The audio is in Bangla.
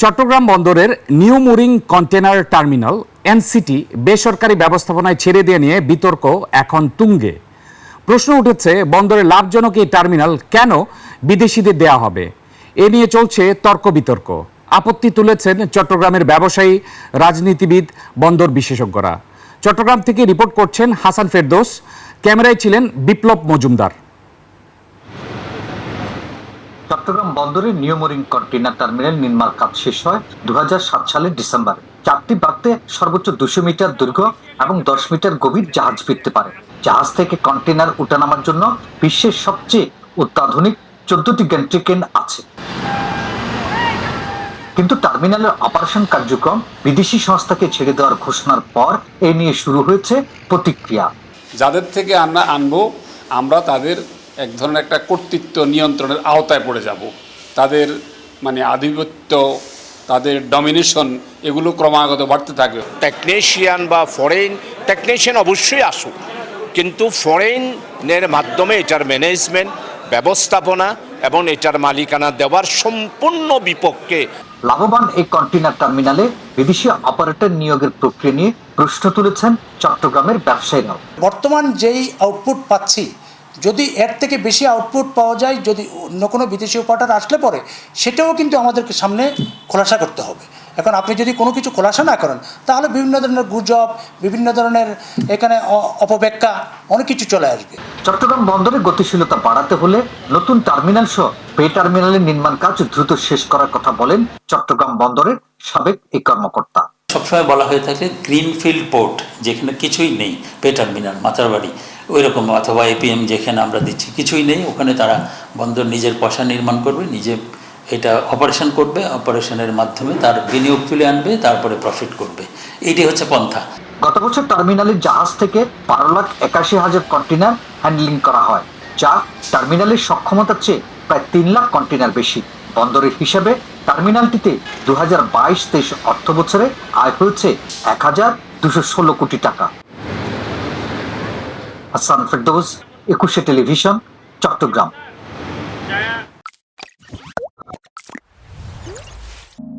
চট্টগ্রাম বন্দরের new mooring container terminal, NCT, বেসরকারি ব্যবস্থাপনায় ছেড়ে দিয়ে নিয়ে বিতর্ক এখন তুঙ্গে। প্রশ্ন উঠেছে, বন্দরে লাভজনক এই টার্মিনাল কেন বিদেশিদের দেয়া হবে? এ নিয়ে চলছে তর্ক বিতর্ক। আপত্তি তুলেছেন চট্টগ্রামের ব্যবসায়ী, রাজনীতিবিদ, বন্দর বিশেষজ্ঞরা। চট্টগ্রাম থেকে রিপোর্ট করছেন হাসান ফেরদোস। ক্যামেরায় ছিলেন বিপ্লব মজুমদার। চট্টগ্রাম বন্দরে নিয়মরিং কন্টেনার টার্মিনাল নির্মাণ কাজ শেষ হয় দুহাজার সাত সালের ডিসেম্বরে। চারটি বাড়তে সর্বোচ্চ দুশো মিটার দৈর্ঘ্য এবং দশ মিটার গভীর জাহাজ ফিরতে পারে। জাহাজ থেকে কন্টেনার উঠানামার জন্য বিশ্বের সবচেয়ে অত্যাধুনিক চোদ্দটি গ্যান্ট্রি গ্যান্ট্রিকেন আছে? কিন্তু টার্মিনালের অপারেশন কার্যক্রম বিদেশি সংস্থাকে ছেড়ে দেওয়ার ঘোষণার পর এ নিয়ে শুরু হয়েছে প্রতিক্রিয়া। যাদের থেকে আমরা আনব, আমরা তাদের এক ধরনের একটা কর্তৃত্ব নিয়ন্ত্রণের আওতায় পড়ে যাব। তাদের মানে আধিপত্য তাদের ডমিনেশন এগুলো ক্রমাগত বাড়তে থাকবে। টেকনিশিয়ান বা ফরেন টেকনিশিয়ান অবশ্যই আসুক। কিন্তু ফরেনের মাধ্যমে এটার ম্যানেজমেন্ট ব্যবস্থাপনা এবং এটার মালিকানা দেওয়ার সম্পূর্ণ বিপক্ষে লাভবান এই কন্টেনার টার্মিনালে বিদেশি অপারেটর নিয়োগের প্রক্রিয়া নিয়ে প্রশ্ন তুলেছেন চট্টগ্রামের ব্যবসায়ীরাও। বর্তমান যেই আউটপুট পাচ্ছি যদি এর থেকে বেশি আউটপুট পাওয়া যায় যদি অন্য কোনো বিদেশি অপারেটর আসলে পরে সেটাও কিন্তু আমাদেরকে সামনে খোলাসা করতে হবে। এখন আপনি যদি কোনো কিছু খোলাসা না করেন তাহলে বিভিন্ন ধরনের গুজব বিভিন্ন ধরনের এখানে অ- অপব্যাখ্যা অনেক কিছু চলে আসবে। চট্টগ্রাম বন্দরে গতিশীলতা বাড়াতে হলে নতুন টার্মিনাল সহ পে টার্মিনালের নির্মাণ কাজ দ্রুত শেষ করার কথা বলেন চট্টগ্রাম বন্দরের সাবেক এই কর্মকর্তা। সবসময় বলা হয়ে থাকে গ্রিনফিল্ড পোর্ট যেখানে কিছুই নেই পে টার্মিনাল মাতারবাড়ি। ওই রকম অথবা এপিএম যেখানে আমরা দিচ্ছি, কিছুই নেই, ওখানে তারা বন্দর নিজের পয়সা নির্মাণ করবে, নিজে এটা অপারেশন করবে অপারেশনের মাধ্যমে তার বিনিয়োগ তুলে আনবে, তারপরে প্রফিট করবে। এইটি হচ্ছে পন্থা। গত বছর টার্মিনালের জাহাজ থেকে বারো লাখ একাশি হাজার কন্টেনার হ্যান্ডলিং করা হয়, যা টার্মিনালের সক্ষমতার চেয়ে প্রায় তিন লাখ কন্টেনার বেশি। বন্দরের হিসাবে টার্মিনালটিতে দু হাজার বাইশ তেইশ অর্থ বছরে আয় হয়েছে এক হাজার দুশো ষোলো কোটি টাকা। হাসান ফেরদৌস একুশে টেলিভিশন চট্টগ্রাম।